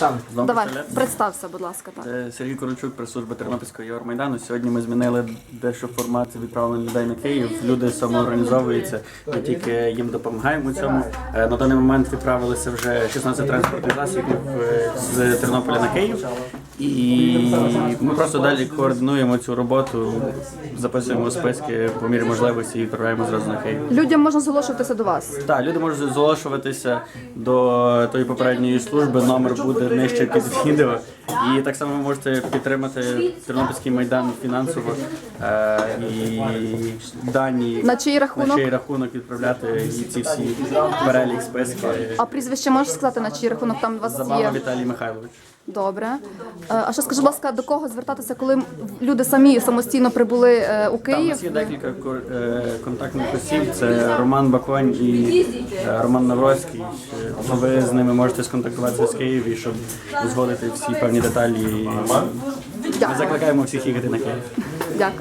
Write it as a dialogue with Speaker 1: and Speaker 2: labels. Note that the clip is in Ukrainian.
Speaker 1: Знову
Speaker 2: Давай,
Speaker 1: представляти?
Speaker 2: представся, будь ласка, так.
Speaker 1: Це Сергій Корочук, прес-служба Тернопільського Євромайдану. Сьогодні ми змінили дещо формат відправлення людей на Київ. Люди самоорганізовуються, ми тільки їм допомагаємо у цьому. Е, На даний момент відправилися вже 16 транспортних засобів е, з Тернополя на Київ. І ми просто далі координуємо цю роботу, записуємо списки по мірі можливості і відправляємо зразу на Київ.
Speaker 2: Людям можна зголошуватися до вас.
Speaker 1: Так, люди можуть зголошуватися до тої попередньої служби. Номер буде нижче під відео. І так само ви можете підтримати Тернопільський майдан фінансово е, і дані
Speaker 2: На чий рахунок?
Speaker 1: на чий рахунок відправляти і ці всі перелік списки.
Speaker 2: А прізвище можеш сказати, на чий рахунок там у вас
Speaker 1: Забава
Speaker 2: є?
Speaker 1: Віталій Михайлович.
Speaker 2: Добре. Е, А ще скажи, будь ласка, до кого звертатися, коли люди самі самостійно прибули е, у
Speaker 1: Там у нас є декілька кор- е, контактних осіб. Це Роман Баконь і е, Роман Навроцький. Е, Ви з ними можете сконтактуватися з Києві, щоб узгодити всі певні деталі. Ми закликаємо всіх їхати на Київ.
Speaker 2: Дякую.